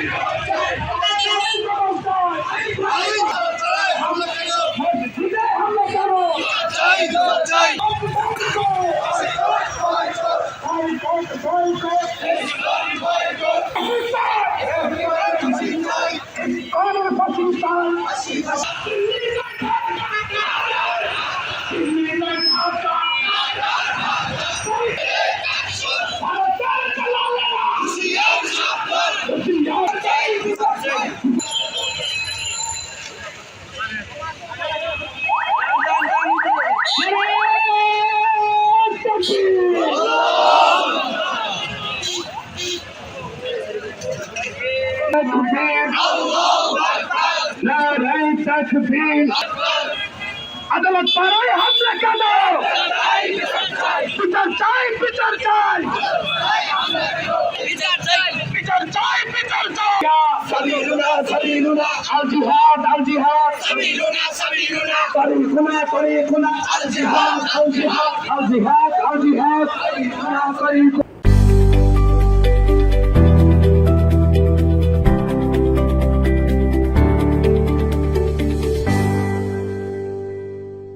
Yeah. আদালত পাড়ায় হামলা কেন? বিচার চাই বিচার চাই। বিচার চাই বিচার চাই সাবিলুনা সাবিলুনা سبيلنا سبيلنا طريقنا طريقنا الجهاد الجهاد الجهاد الجهاد طريقنا طريقنا